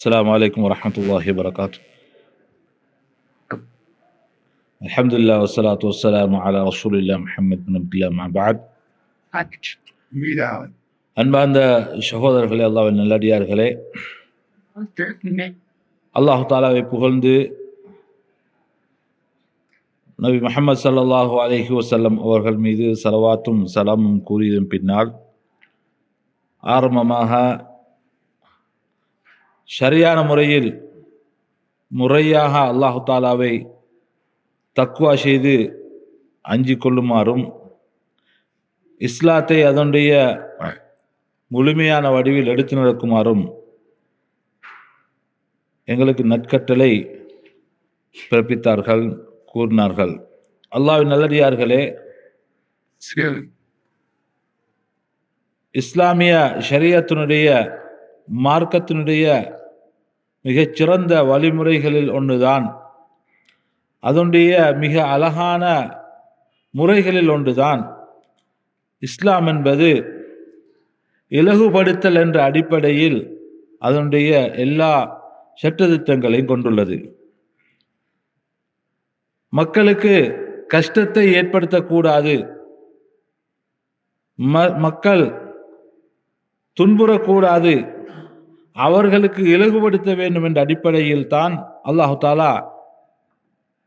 السلام عليكم ورحمة الله وبركاته الحمد لله والصلاة والسلام على رسول الله محمد بن عبد الله مع بعد மீதாவன் அன்பார்ந்த சகோதரர்களே அல்லாவின் நல்லடியார்களே அல்லாஹு தாலாவை புகழ்ந்து நபி முஹம்மது ஸல்லல்லாஹு அலைஹி வஸல்லம் அவர்கள் மீது சலவாத்தும் சலாமும் கூறியதன் பின்னால் ஆரம்பமாக சரியான முறையில் முறையாக அல்லாஹு தாலாவை தக்குவா செய்து அஞ்சிக் கொள்ளுமாறும் இஸ்லாத்தை அதனுடைய முழுமையான வடிவில் எடுத்து நடக்குமாறும் எங்களுக்கு நற்கட்டளை பிறப்பித்தார்கள் கூறினார்கள். அல்லாஹ்வின் நல்லடியார்களே இஸ்லாமிய ஷரியத்தினுடைய மார்க்கத்தினுடைய மிகச்சிறந்த வழிமுறைகளில் ஒன்றுதான். அதனுடைய மிக அழகான முறைகளில் ஒன்றுதான். இஸ்லாம் என்பது இலகுபடுத்தல் என்ற அடிப்படையில் அதனுடைய எல்லா சட்டத்திட்டங்களையும் கொண்டுள்ளது. மக்களுக்கு கஷ்டத்தை ஏற்படுத்தக்கூடாது. ம- மக்கள் துன்புறக்கூடாது. அவர்களுக்கு இலகுபடுத்த வேண்டும் என்ற அடிப்படையில் தான் அல்லாஹு தாலா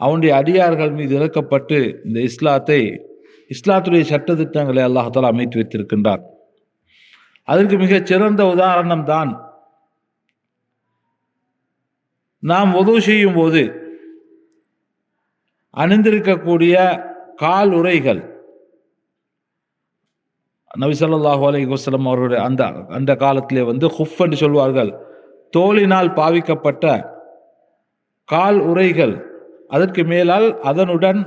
அவனுடைய அடியார்கள் மீது இறக்கப்பட்டு இந்த இஸ்லாத்தை இஸ்லாத்துடைய சட்டத்திட்டங்களை அல்லாஹு தாலா அமைத்து வைத்திருக்கின்றார். அதற்கு மிகச் சிறந்த உதாரணம் தான் நாம் உதவு செய்யும் போது அணிந்திருக்கக்கூடிய கால் உரைகள் நபி அலி வசலம் அவருடைய அந்த அந்த காலத்திலே வந்து ஹுஃப் என்று சொல்வார்கள். தோலினால் பாவிக்கப்பட்ட கால் உரைகள் அதற்கு மேலால் அதனுடன்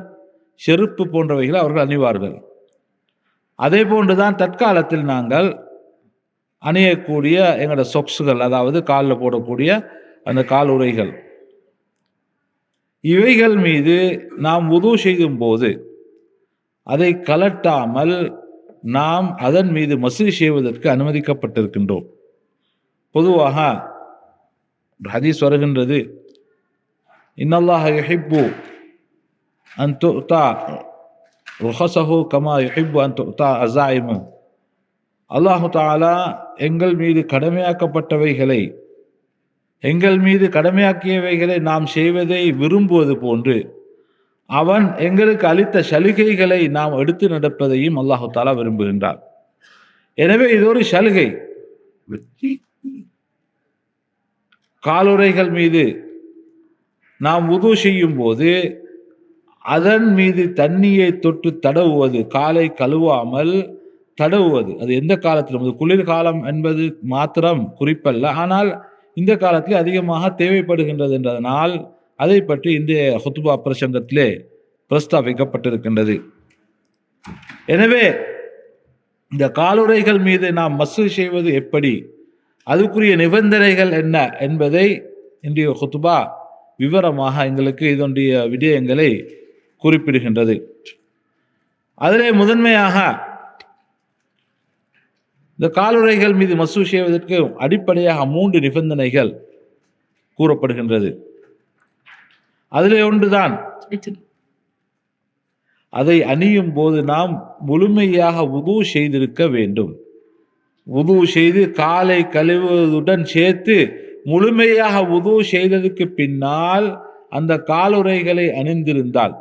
செருப்பு போன்றவைகளை அவர்கள் அணிவார்கள். அதே போன்றுதான் தற்காலத்தில் நாங்கள் அணியக்கூடிய எங்களோட சொக்ஸுகள் அதாவது காலில் போடக்கூடிய அந்த கால் உரைகள் இவைகள் மீது நாம் உதவு செய்யும் போது அதை கலட்டாமல் நாம் அதன் மீது மசூதி செய்வதற்கு அனுமதிக்கப்பட்டிருக்கின்றோம். பொதுவாக ஹதீஸ் வருகின்றது. இன்னல்லாஹ யுஹிப்பு அன் துத்தா ருஹசஹு கமா யுஹிப்பு அன் துத்தா அசாயிமு அல்லாஹு தாலா எங்கள் மீது கடமையாக்கப்பட்டவைகளை எங்கள் மீது கடமையாக்கியவைகளை நாம் செய்வதை விரும்புவது போன்று அவன் எங்களுக்கு அளித்த சலுகைகளை நாம் எடுத்து நடப்பதையும் அல்லாஹு தாலா விரும்புகின்றார் எனவே இது ஒரு சலுகை. காலுறைகள் மீது நாம் உது செய்யும் போது அதன் மீது தண்ணியை தொட்டு தடவுவது காலை கழுவாமல் தடவுவது. அது எந்த காலத்திலும் அது குளிர்காலம் என்பது மாத்திரம் குறிப்பல்ல. ஆனால் இந்த காலத்தில் அதிகமாக தேவைப்படுகின்றது என்றதனால் அதை பற்றி இந்திய ஹொத்துபா பிரசங்கத்திலே பிரஸ்தாபிக்கப்பட்டிருக்கின்றது எனவே இந்த காலுறைகள் மீது நாம் மசு செய்வது எப்படி? அதுக்குரிய நிபந்தனைகள் என்ன என்பதை இன்றைய ஹுத்துபா விவரமாக எங்களுக்கு இதனுடைய விடயங்களை குறிப்பிடுகின்றது. அதிலே முதன்மையாக இந்த காலுறைகள் மீது மசூ செய்வதற்கு அடிப்படையாக மூன்று நிபந்தனைகள் கூறப்படுகின்றது. அதிலே ஒன்றுதான். அதை அணியும் போது நாம் முழுமையாக உது செய்திருக்க வேண்டும். உது செய்து காலை கழுவுவதுடன் சேர்த்து முழுமையாக உது செய்ததுக்கு பின்னால் அந்த காலுறைகளை அணிந்திருந்தால்.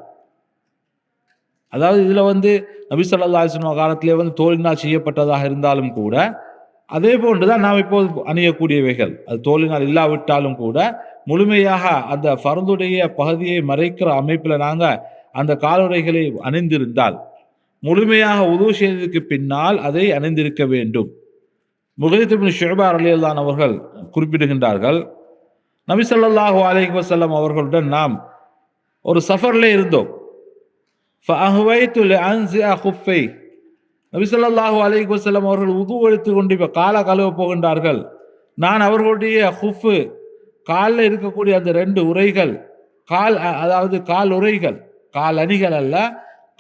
அதாவது இதுல வந்து நபி ஸல்லல்லாஹு அலைஹி வஸல்லம் காலத்திலே வந்து தோலினால் செய்யப்பட்டதாக இருந்தாலும் கூட அதே போன்றுதான் நாம் இப்போது அணியக்கூடியவைகள். அது தோலினால் இல்லாவிட்டாலும் கூட முழுமையாக அந்த ஃபர்துடைய பகுதியை மறைக்கிற அமைப்பில் நாங்கள் அந்த காலுறைகளை அணிந்திருந்தால் முழுமையாக உதவு செய்ததுக்கு பின்னால் அதை அணிந்திருக்க வேண்டும். முகதிபின் ஷுபா அலியல்லான் அவர்கள் குறிப்பிடுகின்றார்கள் நபிசல்லாஹு ஸல்லல்லாஹு அலைஹி அவர்களுடன் நாம் ஒரு சஃபரில் இருந்தோம். ஃபஅஹ்வைத்து லிஅன்ஸிஅ குஃபை அலைஹி அவர்கள் உது எடுத்து கொண்டு இப்போ காலை கழுவ போகின்றார்கள். நான் அவர்களுடைய ஹுஃபு காலில் இருக்கக்கூடிய அந்த ரெண்டு உரைகள் கால் அதாவது கால் உரைகள் கால் அணிகள் அல்ல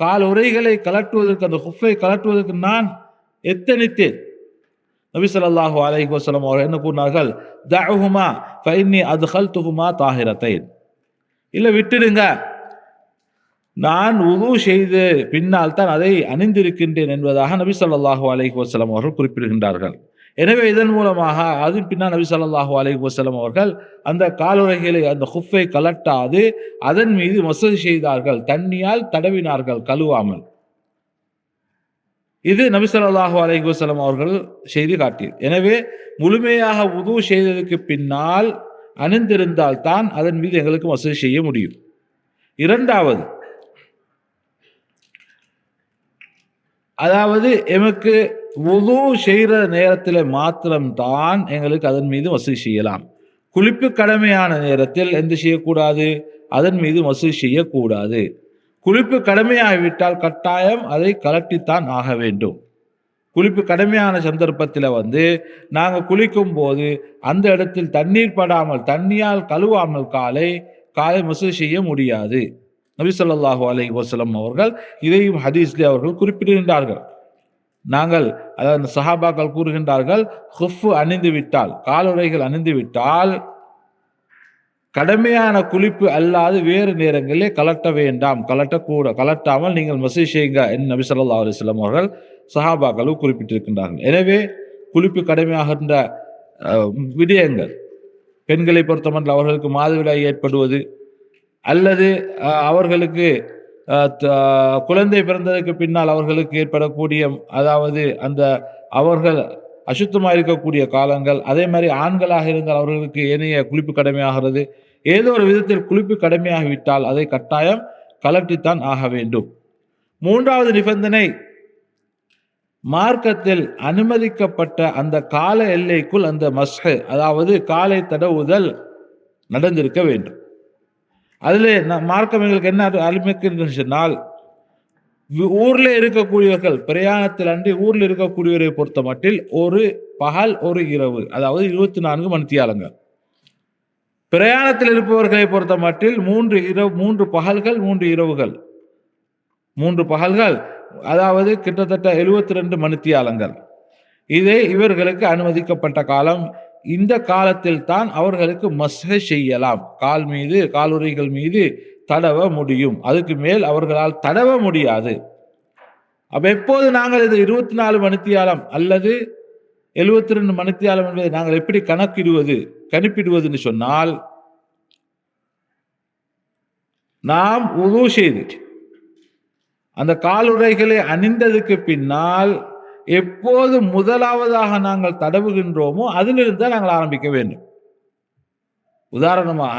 கால் உரைகளை கலட்டுவதற்கு அந்த ஹுஃபை கலட்டுவதற்கு நான் எத்தனித்தேன்? நபி ஸல்லல்லாஹு அலைஹி வஸல்லம் அவர்கள் என்ன கூறினார்கள்? தஅஹுமா ஃபஇன்னி அத்கல்துஹுமா தாகிரத்தை இல்லை விட்டுடுங்க. நான் உது செய்து பின்னால் தான் அதை அணிந்திருக்கின்றேன் என்பதாக நபி சொல்லாஹு அலைஹி வசலம் அவர்கள் குறிப்பிடுகின்றார்கள். எனவே இதன் மூலமாக அதன் பின்னால் நபி சொல்லாஹு அலைஹி வசலம் அவர்கள் அந்த காலுறைகளை அந்த ஹுஃபை கலட்டாது அதன் மீது மசதி செய்தார்கள். தண்ணியால் தடவினார்கள் கழுவாமல். இது நபி சொல்லாஹு அலைஹி வசலம் அவர்கள் செய்து காட்டியது. எனவே முழுமையாக உது செய்ததுக்கு பின்னால் அணிந்திருந்தால் தான் அதன் மீது எங்களுக்கு வசதி செய்ய முடியும். இரண்டாவது அதாவது எமக்கு உது செய்கிற நேரத்தில் மாத்திரம்தான் எங்களுக்கு அதன் மீது வசூல் செய்யலாம். குளிப்பு கடமையான நேரத்தில் எந்த செய்யக்கூடாது? அதன் மீது வசூல் செய்யக்கூடாது. குளிப்பு கடமையாகிவிட்டால் கட்டாயம் அதை கலட்டித்தான் ஆக வேண்டும். குளிப்பு கடமையான சந்தர்ப்பத்தில் வந்து நாங்கள் குளிக்கும் போது அந்த இடத்தில் தண்ணீர் படாமல் தண்ணியால் கழுவாமல் காலை காலை மசூல் செய்ய முடியாது. நபிசல்லாஹு அலை வசலம் அவர்கள் இதையும் ஹதீஸ்லே அவர்கள் குறிப்பிடுகின்றார்கள் நாங்கள் அதாவது அந்த சஹாபாக்கள் கூறுகின்றார்கள் ஹுஃப் அணிந்து விட்டால் காலுறைகள் அணிந்து விட்டால் கடமையான குளிப்பு அல்லாது வேறு நேரங்களிலே கலட்ட வேண்டாம் கலட்டக்கூட கலட்டாமல் நீங்கள் மெசேஜ் செய்யுங்க என்று நபி ஸல்லல்லாஹு அலைஹி அவர்கள் சஹாபாக்களும் குறிப்பிட்டிருக்கின்றார்கள். எனவே குளிப்பு கடமையாகின்ற விடயங்கள் பெண்களை பொறுத்தமட்டில் அவர்களுக்கு மாதவிடாய் ஏற்படுவது அல்லது அவர்களுக்கு த- குழந்தை பிறந்ததற்கு பின்னால் அவர்களுக்கு ஏற்படக்கூடிய அதாவது அந்த அவர்கள் அசுத்தமாக இருக்கக்கூடிய காலங்கள் அதே மாதிரி ஆண்களாக இருந்தால் அவர்களுக்கு ஏனைய குளிப்பு கடமையாகிறது. ஏதோ ஒரு விதத்தில் குளிப்பு கடமையாகிவிட்டால் அதை கட்டாயம் கலட்டித்தான் ஆக வேண்டும். மூன்றாவது நிபந்தனை மார்க்கத்தில் அனுமதிக்கப்பட்ட அந்த கால எல்லைக்குள் அந்த மஸ்ஹ அதாவது காலை தடவுதல் நடந்திருக்க வேண்டும். அதில் மார்க்கம் எங்களுக்கு என்ன அனுமதிக்கிறது சொன்னால் ஊரில் இருக்கக்கூடியவர்கள் பிரயாணத்தில் அன்றி ஊரில் இருக்கக்கூடியவரை பொறுத்த மட்டில் ஒரு பகல் ஒரு இரவு அதாவது இருபத்தி நான்கு மணித்தியாலங்கள். பிரயாணத்தில் இருப்பவர்களை பொறுத்த மட்டில் மூன்று இரவு மூன்று பகல்கள் மூன்று இரவுகள். மூன்று பகல்கள் அதாவது கிட்டத்தட்ட எழுபத்தி ரெண்டு மணித்தியாலங்கள். இதே இவர்களுக்கு அனுமதிக்கப்பட்ட காலம் இந்த காலத்தில் தான் அவர்களுக்கு மஸ்ஹ செய்யலாம். கால் மீது காலுறைகள் மீது தடவ முடியும். அதுக்கு மேல் அவர்களால் தடவ முடியாது. அப்போ எப்போது நாங்கள் இது இருபத்தி நாலு மணித்தியாலம் அல்லது எழுபத்தி ரெண்டு மணித்தியாலம் என்பதை நாங்கள் எப்படி கணக்கிடுவது கணிப்பிடுவதுன்னு சொன்னால் நாம் உது செய்து அந்த காலுறைகளை அணிந்ததுக்கு பின்னால் எப்போது முதலாவதாக நாங்கள் தடவுகின்றோமோ அதிலிருந்து தான் நாங்கள் ஆரம்பிக்க வேண்டும். உதாரணமாக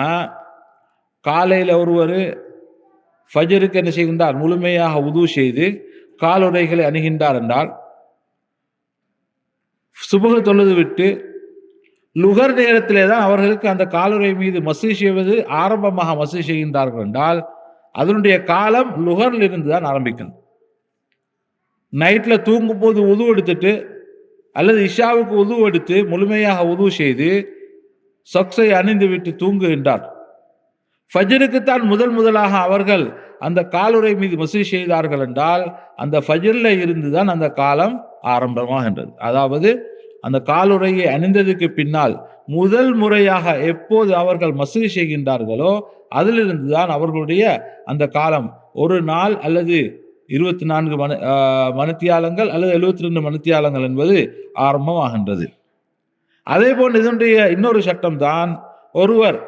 காலையில் ஒருவர் ஃபஜருக்கு என்ன செய்கின்றார்? முழுமையாக உது செய்து காலுடைகளை அணுகின்றார் என்றால் சுபக தொழுது விட்டு லுகர் நேரத்திலே தான் அவர்களுக்கு அந்த காலுரை மீது மசூ செய்வது ஆரம்பமாக மசூ செய்கின்றார்கள் என்றால் அதனுடைய காலம் லுகர்ல இருந்து தான் ஆரம்பிக்கணும் நைட்டில் தூங்கும் போது உது எடுத்துட்டு அல்லது இஷாவுக்கு உது எடுத்து முழுமையாக உது செய்து சொக்ஸை அணிந்து விட்டு தூங்குகின்றார். ஃபஜருக்குத்தான் முதல் முதலாக அவர்கள் அந்த காலுறை மீது மசூ செய்தார்கள் என்றால் அந்த ஃபஜ்ரில் இருந்து தான் அந்த காலம் ஆரம்பமாகின்றது. அதாவது அந்த காலுறையை அணிந்ததுக்கு பின்னால் முதல் முறையாக எப்போது அவர்கள் மசூதி செய்கின்றார்களோ அதிலிருந்து தான் அவர்களுடைய அந்த காலம் ஒரு நாள் அல்லது இருபத்தி நான்கு மணி ஆஹ், மணித்தியாலங்கள் அல்லது எழுபத்தி ரெண்டு மணித்தியாலங்கள் என்பது ஆரம்பமாகின்றது. அதே போன்று இதனுடைய இன்னொரு சட்டம் தான் ஒருவர்.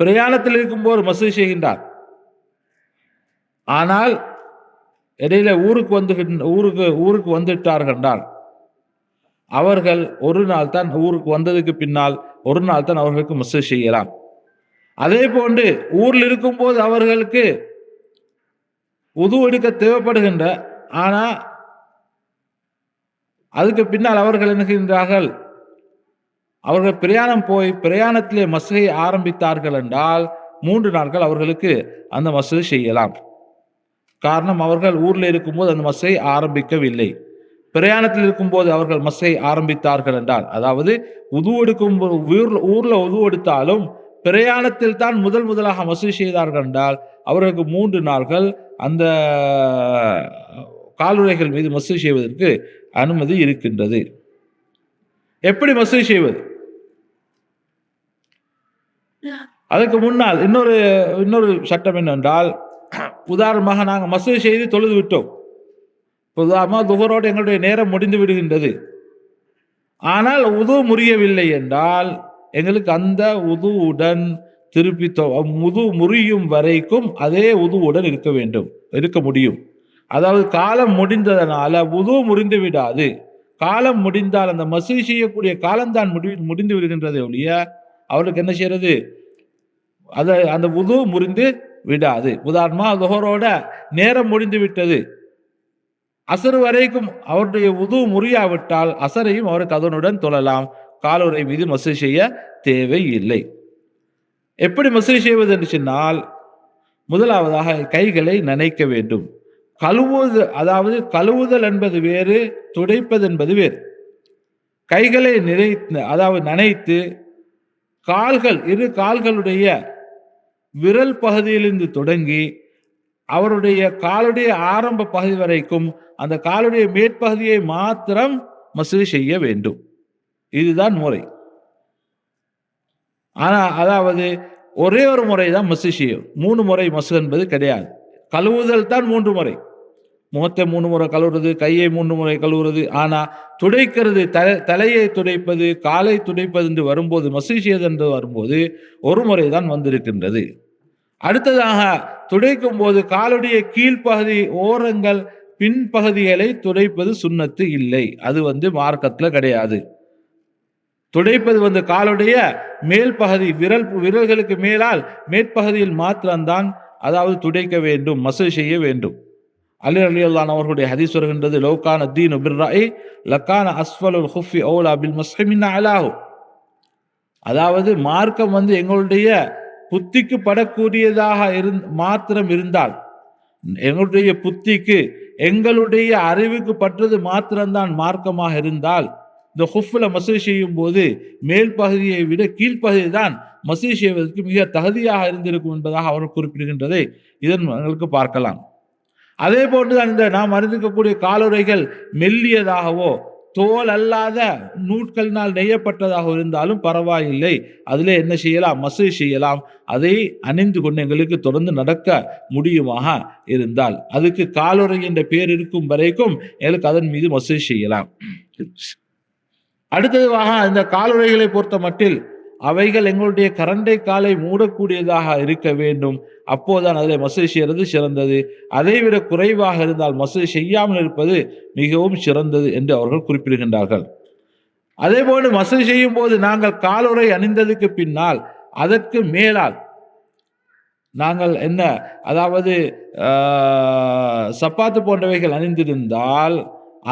பிரயாணத்தில் இருக்கும்போது மசூதி செய்கின்றார். ஆனால் இடையில ஊருக்கு வந்து ஊருக்கு ஊருக்கு வந்துட்டார்கள் என்றால் அவர்கள் ஒரு நாள் தான் ஊருக்கு வந்ததுக்கு பின்னால் ஒரு நாள் தான் அவர்களுக்கு மசூதி செய்யலாம். அதே போன்று ஊரில் இருக்கும்போது அவர்களுக்கு உது எடுக்க தேவைப்படுகின்ற ஆனால் அதுக்கு பின்னால் அவர்கள் என்ன செய்கின்றார்கள்? அவர்கள் பிரயாணம் போய் பிரயாணத்திலே மசுகை ஆரம்பித்தார்கள் என்றால் மூன்று நாட்கள் அவர்களுக்கு அந்த மசூதி செய்யலாம். காரணம் அவர்கள் ஊரில் இருக்கும்போது அந்த மசை ஆரம்பிக்கவில்லை. பிரயாணத்தில் இருக்கும்போது அவர்கள் மசை ஆரம்பித்தார்கள் என்றால் அதாவது உது எடுக்கும் ஊர்ல ஊர்ல உது எடுத்தாலும் பிரயாணத்தில் தான் முதல் முதலாக மசூதி செய்தார்கள் என்றால் அவர்களுக்கு மூன்று நாட்கள் அந்த காலுறைகள் மீது மசூதி செய்வதற்கு அனுமதி இருக்கின்றது. எப்படி மசூதி செய்வது? அதற்கு முன்னால் இன்னொரு இன்னொரு சட்டம் என்னென்றால் உதாரணமாக நாங்கள் மசூதி செய்து தொழுது விட்டோம். உதாரணமாக துகரோடு எங்களுடைய நேரம் முடிந்து விடுகின்றது. ஆனால் உது முறியவில்லை என்றால் எங்களுக்கு அந்த உதுவுடன் திருப்பி முது முறியும் வரைக்கும் அதே உதுவுடன் இருக்க வேண்டும். இருக்க முடியும். அதாவது காலம் முடிந்ததனால உது முறிந்து விடாது. காலம் முடிந்தால் அந்த மசூதி செய்யக்கூடிய காலம்தான் முடி முடிந்து விடுகின்றதை ஒழிய அவருக்கு என்ன செய்யறது? அதை அந்த உது முறிந்து விடாது. உதாரணமா துஹரோட நேரம் முடிந்து விட்டது. அசர் வரைக்கும் அவருடைய உது முறியாவிட்டால் அசரையும் அவருக்கு அதனுடன் தொழலாம். காலுரை மீது மசூதி செய்ய தேவை இல்லை எப்படி மசூதி செய்வது என்று சொன்னால் முதலாவதாக கைகளை நனைக்க வேண்டும். கழுவுவது அதாவது கழுவுதல் என்பது வேறு துடைப்பது என்பது வேறு. கைகளை நினைத்து அதாவது நனைத்து கால்கள் இரு கால்களுடைய விரல் பகுதியிலிருந்து தொடங்கி அவருடைய காலுடைய ஆரம்ப பகுதி வரைக்கும் அந்த காலுடைய மேற்பகுதியை மாத்திரம் மசூதி செய்ய வேண்டும். இதுதான் முறை. ஆனால் அதாவது ஒரே ஒரு முறை தான் மசு செய்யும் மூணு முறை மசு என்பது கிடையாது. கழுவுதல் தான் மூன்று முறை. முகத்தை மூணு முறை கழுவுறது கையை மூன்று முறை கழுவுறது. ஆனால் துடைக்கிறது தலை தலையை துடைப்பது காலை துடைப்பது என்று வரும்போது மசூதி செய்வது என்று வரும்போது ஒரு முறை தான் வந்திருக்கின்றது. அடுத்ததாக துடைக்கும் போது காலுடைய கீழ்ப்பகுதி ஓரங்கள் பின்பகுதிகளை துடைப்பது சுண்ணத்து இல்லை. அது வந்து மார்க்கத்தில் கிடையாது. துடைப்பது வந்து காலுடைய மேல் பகுதி விரல் விரல்களுக்கு மேலால் மேற்பகுதியில் மாத்திரம்தான் அதாவது துடைக்க வேண்டும் மசூதி செய்ய வேண்டும். அலி அலி அல்லான் அவர்களுடைய ஹதீஸ் வருகின்றது லோகான தீன் பிர்ராய் லக்கான அஸ்வலுல் ஹுஃபி ஓலா பில் மஸ்ஹிமின் அலாஹு. அதாவது மார்க்கம் வந்து எங்களுடைய புத்திக்கு படக்கூடியதாக இருந் மாத்திரம் இருந்தால் எங்களுடைய புத்திக்கு எங்களுடைய அறிவுக்கு பற்றது மாத்திரம்தான் மார்க்கமாக இருந்தால் இந்த ஹுஃபில் மசூதி செய்யும் போது மேல் பகுதியை விட கீழ்ப்பகுதி தான் மசூதி செய்வதற்கு மிக தகுதியாக இருந்திருக்கும் என்பதாக அவர் குறிப்பிடுகின்றதை இதன் எங்களுக்கு பார்க்கலாம். அதே போன்றுதான் இந்த நாம் அறிந்திருக்கக்கூடிய காலுறைகள் மெல்லியதாகவோ தோல் அல்லாத நூட்களினால் நெய்யப்பட்டதாக இருந்தாலும் பரவாயில்லை. அதில் என்ன செய்யலாம்? மசூதி செய்யலாம். அதை அணிந்து கொண்டு எங்களுக்கு தொடர்ந்து நடக்க முடியுமாக இருந்தால். அதுக்கு காலுரை என்ற பேர் இருக்கும் வரைக்கும் எங்களுக்கு அதன் மீது மசூதி செய்யலாம். அடுத்ததாக இந்த காலுறைகளை பொறுத்த மட்டில் அவைகள் எங்களுடைய கரண்டை காலை மூடக்கூடியதாக இருக்க வேண்டும். அப்போதான் அதில் மசூதி செய்கிறது சிறந்தது. அதைவிட குறைவாக இருந்தால் மசூதி செய்யாமல் இருப்பது மிகவும் சிறந்தது என்று அவர்கள் குறிப்பிடுகின்றார்கள். அதே போன்று மசூதி செய்யும் போது நாங்கள் காலுறை அணிந்ததுக்கு பின்னால் அதற்கு மேலால் நாங்கள் என்ன? அதாவது சப்பாத்து போன்றவைகள் அணிந்திருந்தால்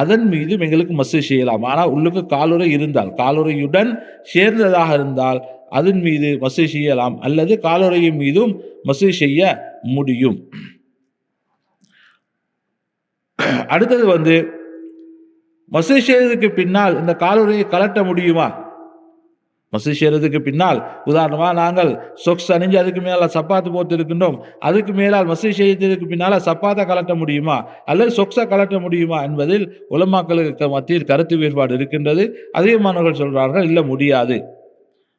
அதன் மீதும் எங்களுக்கு மசூதி செய்யலாம். ஆனால் உள்ளுக்கு காலுறை இருந்தால் காலுறையுடன் சேர்ந்ததாக இருந்தால் அதன் மீது மசூதி செய்யலாம் அல்லது காலுறையின் மீதும் மசூதி செய்ய முடியும். அடுத்தது வந்து மசூதி செய்ததுக்கு பின்னால் இந்த காலுறையை கலட்ட முடியுமா? மசூதி செய்கிறதுக்கு பின்னால் உதாரணமாக நாங்கள் சொக்ஸ் அணிஞ்சு அதுக்கு மேலே சப்பாத்து போட்டு இருக்கின்றோம் அதுக்கு மேலால் மசூதி செய்ததுக்கு பின்னால் சப்பாத்தை கலட்ட முடியுமா? அல்லது சொக்ஸை கலட்ட முடியுமா? என்பதில் உலமாக்களுக்கு மத்தியில் கருத்து வேறுபாடு இருக்கின்றது. அதிகமானவர்கள் சொல்கிறார்கள் இல்லை முடியாது.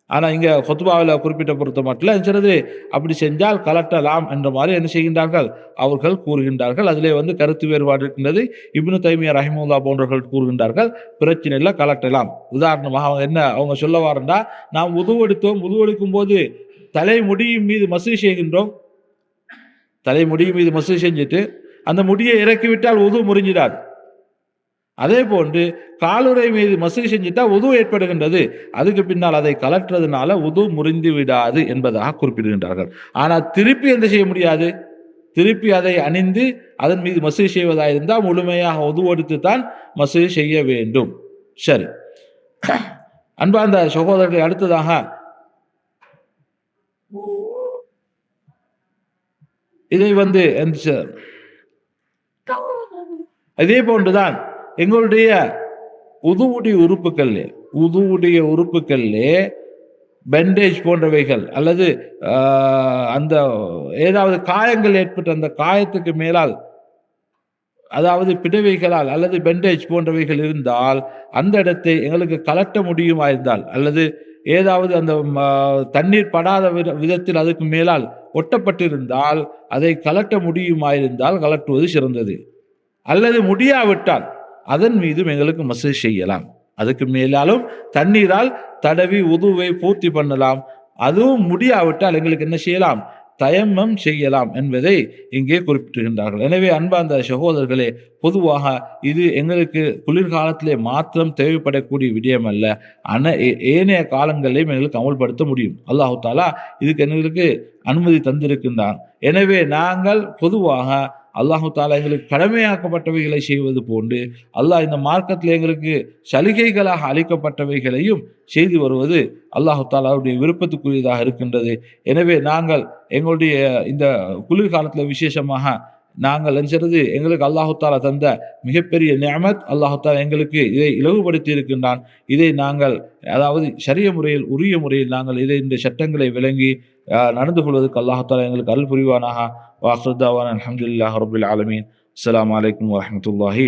ஆனால் இங்கே கொத்துபாவில் குறிப்பிட்ட பொறுத்த மட்டும் என்ன செய்றது அப்படி செஞ்சால் கலட்டலாம் என்ற மாதிரி என்ன செய்கின்றார்கள்? அவர்கள் கூறுகின்றார்கள். அதிலே வந்து கருத்து வேறுபாடு இருக்கின்றது. இப்னு தைமியா ரஹிமுல்லா போன்றவர்கள் கூறுகின்றார்கள் பிரச்சனையில் இல்லை கலட்டலாம். உதாரணமாக அவங்க என்ன அவங்க சொல்ல வரண்டா நாம் உதுவெடுத்தோம் உதுவெடுக்கும் போது தலை முடியும் மீது மசூதி செய்கின்றோம். தலை முடியும் மீது மசூதி செஞ்சுட்டு அந்த முடியை இறக்கிவிட்டால் உது முறிஞ்சிடாது. அதே போன்று காலுறை மீது மசூதி செஞ்சுட்டா உது ஏற்படுகின்றது. அதுக்கு பின்னால் அதை கலற்றதுனால உது முறிந்து விடாது என்பதாக குறிப்பிடுகின்றார்கள். ஆனால் திருப்பி என்ன செய்ய முடியாது? திருப்பி அதை அணிந்து அதன் மீது மசூதி செய்வதாக இருந்தால் முழுமையாக உதுவெடுத்து தான் மசூதி செய்ய வேண்டும். சரி. அன்பார்ந்த சகோதரர்கள் அடுத்ததாக. இதை வந்து எந்த இதே போன்றுதான். எங்களுடைய உதுவுடைய உறுப்புகள் உதுவுடைய உறுப்புகளிலே பெண்டேஜ் போன்றவைகள் அல்லது அந்த ஏதாவது காயங்கள் ஏற்பட்ட அந்த காயத்துக்கு மேலால் அதாவது பிடவைகளால் அல்லது பெண்டேஜ் போன்றவைகள் இருந்தால் அந்த இடத்தை எங்களுக்கு கலட்ட முடியுமா இருந்தால் அல்லது ஏதாவது அந்த தண்ணீர் படாத வித- விதத்தில் அதுக்கு மேலால் ஒட்டப்பட்டிருந்தால் அதை கலட்ட முடியுமா இருந்தால் கலட்டுவது சிறந்தது. அல்லது முடியாவிட்டால் அதன் மீதும் எங்களுக்கு மசேஜ் செய்யலாம். அதுக்கு மேலாலும் தண்ணீரால் தடவி உதுவை பூர்த்தி பண்ணலாம். அதுவும் முடியாவிட்டால் எங்களுக்கு என்ன செய்யலாம்? தயமம் செய்யலாம் என்பதை இங்கே குறிப்பிட்டிருக்கின்றார்கள். எனவே அன்பார்ந்த சகோதரர்களே பொதுவாக இது எங்களுக்கு குளிர்காலத்திலே மாத்திரம் தேவைப்படக்கூடிய விடயம் அல்ல அன ஏ- ஏனைய காலங்களையும் எங்களுக்கு அமல்படுத்த முடியும். அல்லாஹு தாலா இதுக்கு எங்களுக்கு அனுமதி தந்திருக்கின்றான். எனவே நாங்கள் பொதுவாக அல்லாஹு தாலா எங்களுக்கு கடமையாக்கப்பட்டவைகளை செய்வது போன்று அல்லாஹ் இந்த மார்க்கத்தில் எங்களுக்கு சலுகைகளாக அளிக்கப்பட்டவைகளையும் செய்து வருவது அல்லாஹு தாலாவுடைய விருப்பத்துக்குரியதாக இருக்கின்றது. எனவே நாங்கள் எங்களுடைய இந்த குளிர்காலத்தில் விசேஷமாக நாங்கள் நினைச்சது எங்களுக்கு அல்லாஹு தந்த மிகப்பெரிய நியமத். அல்லாஹு எங்களுக்கு இதை இலகுபடுத்தி இருக்கின்றான் இதை நாங்கள் அதாவது சரிய முறையில் உரிய முறையில் நாங்கள் இதை இந்த சட்டங்களை விளங்கி நடந்து கொள்வதற்கு அல்லாஹு எங்களுக்கு அருள் புரிவானாக. வாஹ்ருதாவான் அலமதுல்லாஹ் ரபுல் ஆலமீன். அஸ்ஸலாமு அலைக்கும் வரஹ்மத்துல்லாஹி